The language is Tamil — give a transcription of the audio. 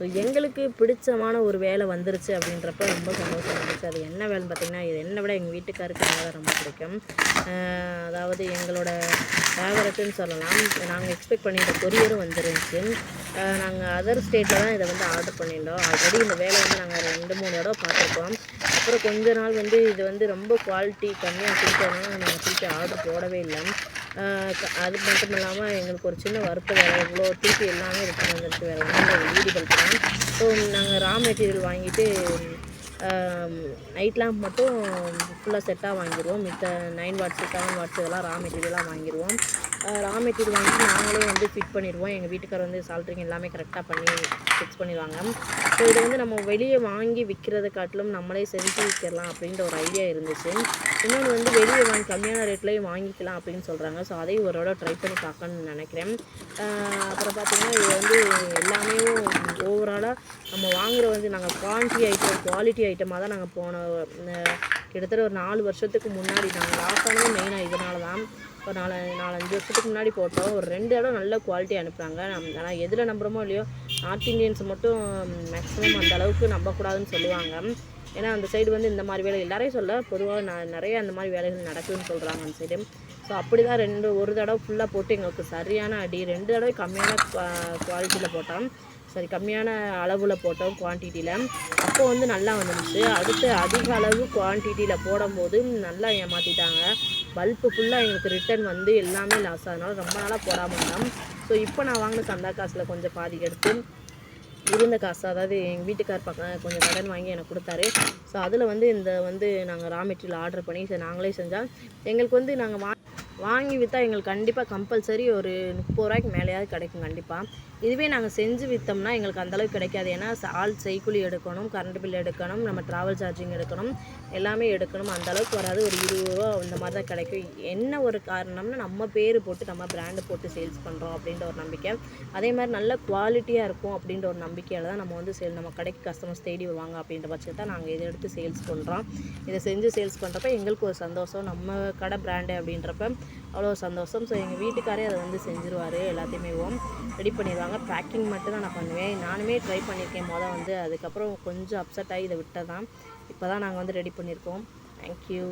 ஸோ எங்களுக்கு பிடிச்சமான ஒரு வேலை வந்துருச்சு அப்படின்றப்ப ரொம்ப சந்தோஷம் இருந்துச்சு. அது என்ன வேலைன்னு பார்த்தீங்கன்னா இது என்னை விட எங்கள் வீட்டுக்காருக்கு வேலை ரொம்ப பிடிக்கும். அதாவது எங்களோட ஃபேவரட்டுன்னு சொல்லலாம். நாங்கள் எக்ஸ்பெக்ட் பண்ணியிருந்த கொரியரும் வந்துருந்துச்சு நாங்கள் அதர் ஸ்டேட்டில் தான் இதை வந்து ஆர்டர் பண்ணியிருந்தோம். ஆல்ரெடி இந்த வேலை வந்து நாங்கள் ரெண்டு மூணு தடவை பார்த்துருக்கோம். அப்புறம் கொஞ்ச நாள் வந்து இது வந்து ரொம்ப குவாலிட்டி கம்மியாக கொடுத்ததுனால நாங்கள் திருப்பி ஆர்டர் போடவே இல்லை. அது மட்டும் இல்லாமல் எங்களுக்கு ஒரு சின்ன வருத்தம் வேறு இவ்வளோ திருப்பி எல்லாமே ரிட்டர்ன் வந்துருக்கு வேறு ஒன்றும் இல்லை ஸோ நாங்கள் ரா மெட்டீரியல் வாங்கிட்டு நைட் லேம்ப் மட்டும் ஃபுல்லாக செட்டாக வாங்கிடுவோம் மித்த நைன் வாட்ஸு செவன் வாட்ஸ் இதெல்லாம் ரா மெட்டீரியலாக வாங்கிடுவோம் ரா மெட்டீரியல் வாங்கி நாங்களே வந்து ஃபிட் பண்ணிடுவோம். எங்கள் வீட்டுக்கார் வந்து சால்ட்ரிங் எல்லாமே கரெக்டாக பண்ணி ஃபிக்ஸ் பண்ணிடுவாங்க. ஸோ இதை வந்து நம்ம வெளியே வாங்கி விற்கிறத காட்டிலும் நம்மளே செஞ்சு விற்கலாம் அப்படின்ற ஒரு ஐடியா இருந்துச்சு. இன்னொன்று வந்து வெளியே வாங்கி கம்மியான ரேட்லேயும் வாங்கிக்கலாம் அப்படின்னு சொல்கிறாங்க ஸோ அதையும் ஒரு ட்ரை பண்ணி பார்க்கணும்னு நினைக்கிறேன். அப்புறம் பார்த்திங்கன்னா இது வந்து எல்லாமே நம்ம வாங்குற வந்து நாங்கள் குவான்டிட்டி ஐட்டம் குவாலிட்டி ஐட்டமாக தான் நாங்கள் போன கிட்டத்தட்ட ஒரு நாலு வருஷத்துக்கு முன்னாடி நாங்கள் லாஸ் ஆனது மெயினாக இதனால தான் ஒரு நாலு நாலஞ்சு வருஷத்துக்கு முன்னாடி போட்டோம். ஒரு ரெண்டு இடம் நல்ல குவாலிட்டி அனுப்புகிறாங்க ஆனால் எதில் நம்புகிறோமோ இல்லையோ நார்த் இந்தியன்ஸ் மட்டும் மேக்ஸிமம் அந்த அளவுக்கு நம்பக்கூடாதுன்னு சொல்லுவாங்க. ஏன்னா அந்த சைடு வந்து இந்த மாதிரி வேலை எல்லாரையும் சொல்ல பொதுவாக நான் நிறைய அந்த மாதிரி வேலைகள் நடக்குதுன்னு சொல்கிறாங்க அந்த சைடு ஸோ அப்படி தான் ரெண்டு ஒரு தடவை ஃபுல்லாக போட்டு எங்களுக்கு சரியான அடி ரெண்டு தடவை கம்மியான குவாலிட்டியில் போட்டோம். சரி கம்மியான அளவில் போட்டோம் குவான்டிட்டியில் அப்போ வந்து நல்லா வந்துருச்சு. அடுத்து அதிக அளவு குவான்டிட்டியில் போடும்போது நல்லா ஏமாற்றிட்டாங்க பல்ப்பு ஃபுல்லாக எங்களுக்கு ரிட்டர்ன் வந்து எல்லாமே லாஸ் ஆனதுனால ரொம்ப நாளாக போடாமல் இருந்தோம். ஸோ இப்போ நான் வாங்கின சந்தா காசில் கொஞ்சம் பாதி எடுத்து இருந்த காசு அதாவது எங்கள் வீட்டுக்கார் பக்கம் கொஞ்சம் கடன் வாங்கி எனக்கு கொடுத்தாரு. ஸோ அதில் வந்து இந்த வந்து நாங்கள் ரா மெட்டீரியல் ஆர்டர் பண்ணி சரி நாங்களே செஞ்சால் எங்களுக்கு வந்து நாங்கள் வா வாங்கி விற்றா எங்களுக்கு கண்டிப்பாக கம்பல்சரி ஒரு முப்பது ரூபாய்க்கு மேலேயாவது கிடைக்கும் கண்டிப்பாக இதுவே நாங்கள் செஞ்சு விற்றோம்னா எங்களுக்கு அந்தளவுக்கு கிடைக்காது. ஏன்னா ஆள் செய்கூலி எடுக்கணும் கரண்ட் பில் எடுக்கணும் நம்ம ட்ராவல் சார்ஜிங் எடுக்கணும் எல்லாமே எடுக்கணும். அந்தளவுக்கு வராது. ஒரு இருபது ரூபா இந்த மாதிரி தான் கிடைக்கும். என்ன ஒரு காரணம்னா நம்ம பேர் போட்டு நம்ம பிராண்டு போட்டு சேல்ஸ் பண்ணுறோம் அப்படின்ற ஒரு நம்பிக்கை. அதே மாதிரி நல்ல குவாலிட்டியாக இருக்கும் அப்படின்ற ஒரு நம்பிக்கையில் தான் நம்ம வந்து சேல் நம்ம கடைக்கு கஸ்டமர்ஸ் தேடி வருவாங்க அப்படின்ற பட்சத்தை நாங்கள் இதை எடுத்து சேல்ஸ் பண்ணுறோம் இதை செஞ்சு சேல்ஸ் பண்ணுறப்ப எங்களுக்கு ஒரு சந்தோஷம். நம்ம கடை பிராண்டு அப்படின்றப்ப அவ்வளோ சந்தோஷம். ஸோ எங்கள் வீட்டுக்காரே அதை வந்து செஞ்சுருவார். எல்லாத்தையுமே ரெடி பண்ணிடுவாங்க. பேக்கிங் மட்டும் தான் நான் பண்ணுவேன். நானுமே ட்ரை பண்ணியிருக்கேன் மொதல் வந்து. அதுக்கப்புறம் கொஞ்சம் அப்செட் ஆகி இதை விட்டதான் இப்போ தான் நாங்கள் வந்து ரெடி பண்ணியிருக்கோம். தேங்க்யூ